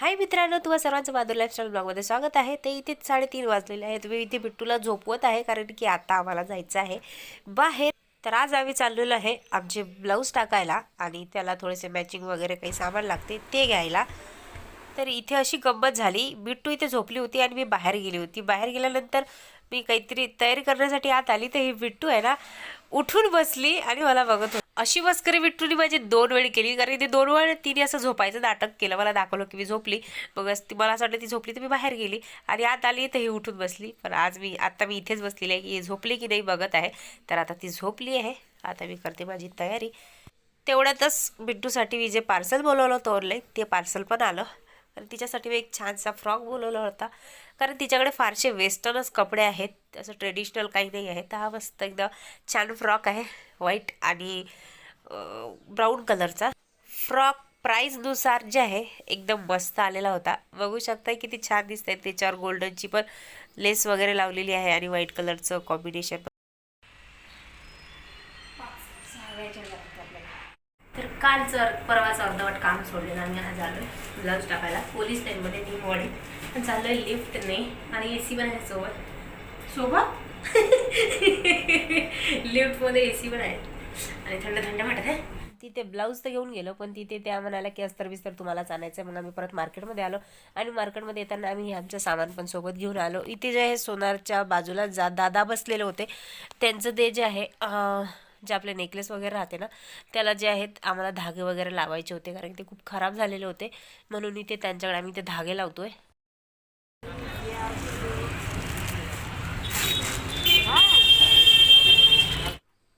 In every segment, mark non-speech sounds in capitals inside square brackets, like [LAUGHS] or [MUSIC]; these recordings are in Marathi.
हाय मित्रांनो तुम्हा सर्वांचं बहादूर लाईफस्टाईल ब्लॉगमध्ये स्वागत आहे. ते इथे साडेतीन वाजलेले आहेत. मी इथे बिट्टूला झोपवत आहे कारण की आता आम्हाला जायचं आहे बाहेर. तर आज आम्ही चाललेलो आहे आमचे ब्लाऊज टाकायला आणि त्याला थोडेसे मॅचिंग वगैरे काही सामान लागते ते घ्यायला. तर इथे अशी गंमत झाली. बिट्टू इथे झोपली होती आणि मी बाहेर गेली होती. बाहेर गेल्यानंतर मी काहीतरी तयारी करण्यासाठी आत आली. तर ही बिट्टू आहे ना उठून बसली आणि मला बघत होती अशी मस्करी बिट्टूनी माझी दोन वेळी केली. कारण ती दोन वेळ तिने असं झोपायचं नाटक केलं. मला दाखवलं की मी झोपली. मग ती मला असं वाटलं ती झोपली तर मी बाहेर गेली. आणि आत आली तर ही उठून बसली. पण आज मी आत्ता मी इथेच बसलेली आहे. की ही झोपली की नाही बघत आहे. तर आता ती झोपली आहे. आता मी करते माझी तयारी. तेवढ्यातच बिट्टूसाठी मी जे पार्सल बोलवलं होतं ऑनलाईन ते पार्सल पण आलं. आणि तिच्यासाठी मी एक छानसा फ्रॉक बोलवला होता. कारण तिच्याकडे फारसे वेस्टर्नच कपडे आहेत. असं ट्रेडिशनल काही नाही आहे. तर हा मस्त एकदम छान फ्रॉक आहे. व्हाईट आणि ब्राऊन कलरचा फ्रॉक प्राईजनुसार जे आहे एकदम मस्त आलेला होता. बघू शकताय किती छान दिसतंय त्याच्यावर गोल्डनची पण लेस वगैरे लावलेली आहे आणि व्हाईट कलरचं कॉम्बिनेशन तर कालचं परवाचं अर्धवट काम सोडलेलं आणि आज आलो ब्लाऊज टाकायला. पोलीस लाईनमध्ये न्यू मॉडेल पण चाललोय लिफ्टने आणि ए सी पण आहे सोबत. सोबत? लिफ्टमध्ये ए सी पण आहे. आणि थंड थंड वाटत आहे. तिथे ब्लाऊज तर घेऊन गेलो पण तिथे त्या म्हणाला की अस्तर बिस्तर तुम्हालाच आणायचं आहे मग आम्ही परत मार्केटमध्ये आलो. आणि मार्केटमध्ये येताना आम्ही आमचं सामान पण सोबत घेऊन आलो. इथे जे आहे सोनारच्या बाजूला जा दादा बसलेले होते. त्यांचं ते जे आहे जे आपले नेकलेस वगैरे राहते ना त्याला जे आहेत आम्हाला धागे वगैरे लावायचे होते कारण ते खूप खराब झालेले होते. म्हणून इथे त्यांच्याकडे आम्ही ते धागे लावतोय.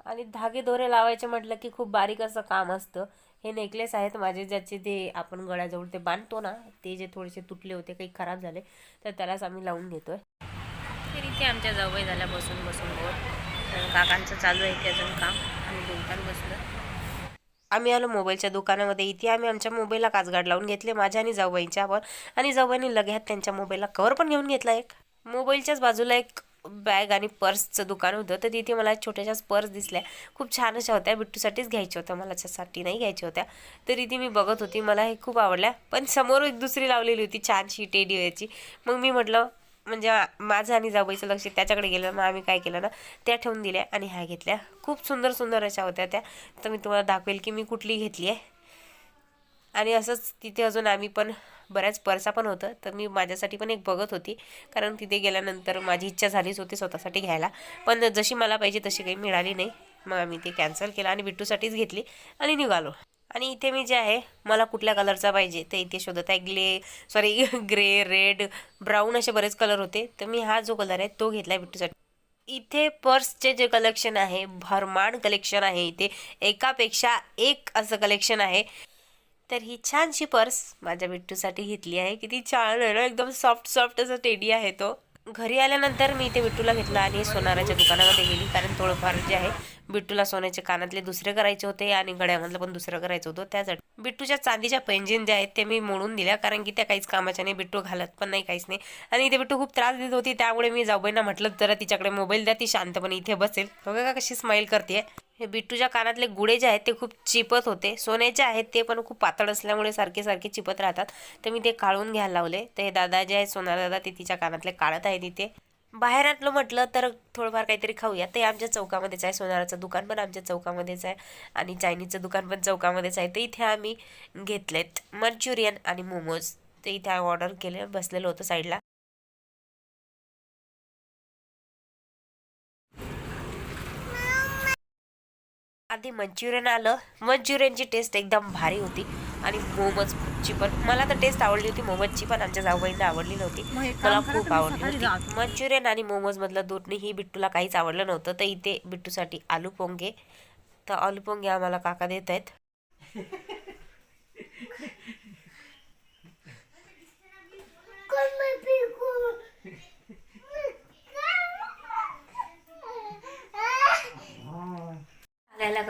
आणि धागे दोरे लावायचे म्हटलं की खूप बारीक असं काम असतं. हे नेकलेस आहेत माझे ज्याचे ते आपण गळ्याजवळ ते बांधतो ना ते जे थोडेसे तुटले होते काही खराब झाले तर त्यालाच आम्ही लावून घेतोय. तर इथे आमच्या जवळ झाल्या बसून बसून. बोर काकांचं चालू आहे ते अजून काम. आम्ही दोघांना बसलो आम्ही आलो मोबाईलच्या दुकानामध्ये. इथे आम्ही आमच्या मोबाईलला काचगाड लावून घेतले. माझ्या आणि जाऊबाईंच्या आपण आणि जाऊबाईंनी लगेच त्यांच्या मोबाईलला कवर पण घेऊन घेतला एक. मोबाईलच्याच बाजूला एक बॅग आणि पर्सचं दुकान होतं. तर तिथे मला छोट्याशाच पर्स दिसल्या. खूप छान अशा होत्या. बिट्टूसाठीच घ्यायच्या होत्या. मला त्याच्यासाठी नाही घ्यायच्या होत्या. तर इथे मी बघत होती. मला हे खूप आवडल्या. पण समोर एक दुसरी लावलेली होती. छानशी टेडी व्हायची मग मी म्हटलं म्हणजे माझं आणि जाऊबाईचं लक्ष त्याच्याकडे गेलं मग आम्ही काय केलं ना त्या ठेवून दिल्या आणि ह्या घेतल्या. खूप सुंदर सुंदर अशा होत्या त्या. तर मी तुम्हाला दाखवेल की मी कुठली घेतली आहे. आणि असंच तिथे अजून आम्ही पण बऱ्याच पर्सा पण होतं तर मी माझ्यासाठी पण एक बघत होती. कारण तिथे गेल्यानंतर माझी इच्छा झालीच होती स्वतःसाठी घ्यायला. पण जशी मला पाहिजे तशी काही मिळाली नाही. मग आम्ही ते कॅन्सल केलं आणि बिट्टूसाठीच घेतली आणि निघालो. आणि इथे मी जे आहे मला कुठल्या कलरचा पाहिजे ते इथे शोधत आहे. ग्ले सॉरी ग्रे रेड ब्राऊन असे बरेच कलर होते. तर मी हा जो कलर आहे तो घेतला आहे बिट्टूसाठी. इथे पर्सचे जे कलेक्शन आहे भरमाण कलेक्शन आहे इथे. एकापेक्षा एक असं कलेक्शन आहे. तर ही छानशी पर्स माझ्या बिट्टूसाठी घेतली आहे. किती छान आहे ना एकदम सॉफ्ट सॉफ्ट असं टेडी आहे तो. घरी आल्यानंतर मी इथे बिट्टूला घेतला आणि सोनाराच्या दुकानामध्ये गेली कारण थोडंफार जे आहे बिट्टूला सोन्याचे कानातले दुसरे करायचे होते आणि गळ्यामधलं पण दुसरं करायचं होतं. त्यासाठी बिट्टूच्या चांदीच्या पेंजिन ज्या आहेत ते मी मोडून दिल्या. कारण की त्या काहीच कामाच्या नाही बिट्टू घालत पण नाही काहीच नाही. आणि इथे बिट्टू खूप त्रास देत होती. त्यामुळे मी जाऊबाईंना म्हटलं जरा तिच्याकडे मोबाईल द्या ती शांतपणे इथे बसेल. बघा का कशी स्माईल करते हे बिट्टूच्या कानातले गुडे जे आहेत ते खूप चिपत होते. सोन्याचे आहेत ते पण खूप पातळ असल्यामुळे सारखे सारखे चिपत राहतात. तर मी ते काढून घ्यायला लावले. तर हे दादा जे आहेत सोनार दादा ते तिच्या कानातले काढत आहेत इथे. बाहेरातलं म्हटलं तर थोडंफार काहीतरी खाऊया. ते आमच्या चौकामध्येच आहे सोनाराचं दुकान पण आमच्या चौकामध्येच आहे आणि चायनीजचं दुकान पण चौकामध्येच आहे. तर इथे आम्ही घेतलेत मंचुरियन आणि मोमोज. ते इथे ऑर्डर केले बसलेलं होतं साईडला. आधी मंचुरियन आलं. मंचुरियनची टेस्ट एकदम भारी होती. आणि मोमोजची पण. मला तर टेस्ट आवडली होती मोमोजची पण आमच्या जाऊबाईंना आवडली नव्हती. मला खूप आवडली होती. मंचुरियन आणि मोमोज मधलं दोन्हीही बिट्टूला काहीच आवडलं नव्हतं. तर इथे बिट्टूसाठी आलू पोंगे. तर आलू पोंगे आम्हाला काका देत आहेत. [LAUGHS]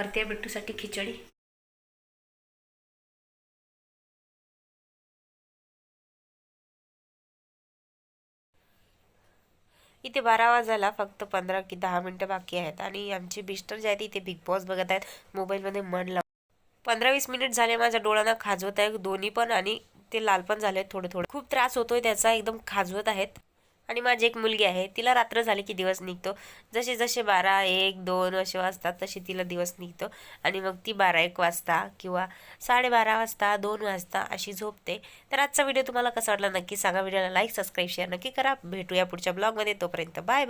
करते बिट्टूसाठी खिचडी. इथे बारा वाजायला फक्त पंधरा की दहा मिनटं बाकी आहेत. आणि आमची बिस्टर जे आहेत इथे बिग बॉस बघत आहेत. मोबाईलमध्ये मन लाव पंधरा वीस मिनिट झाले माझ्या डोळ्यांना खाजवत आहे दोन्ही पण आणि ते लाल पण झाले थोडे थोडे. खूप त्रास होतोय त्याचा. एकदम खाजवत आहेत. आणि माझी एक मुलगी आहे तिला रात्र झाली की दिवस निघतो. जसे जसे बारा एक दोन असे वाजतात तसे तिला दिवस निघतो. आणि मग ती बारा एक वाजता किंवा साडेबारा वाजता दोन वाजता अशी झोपते. तर आजचा व्हिडिओ तुम्हाला कसा वाटला नक्की सांगा. व्हिडिओला लाईक सबस्क्राईब शेअर नक्की करा. भेटूया पुढच्या ब्लॉगमध्ये तोपर्यंत बाय बाय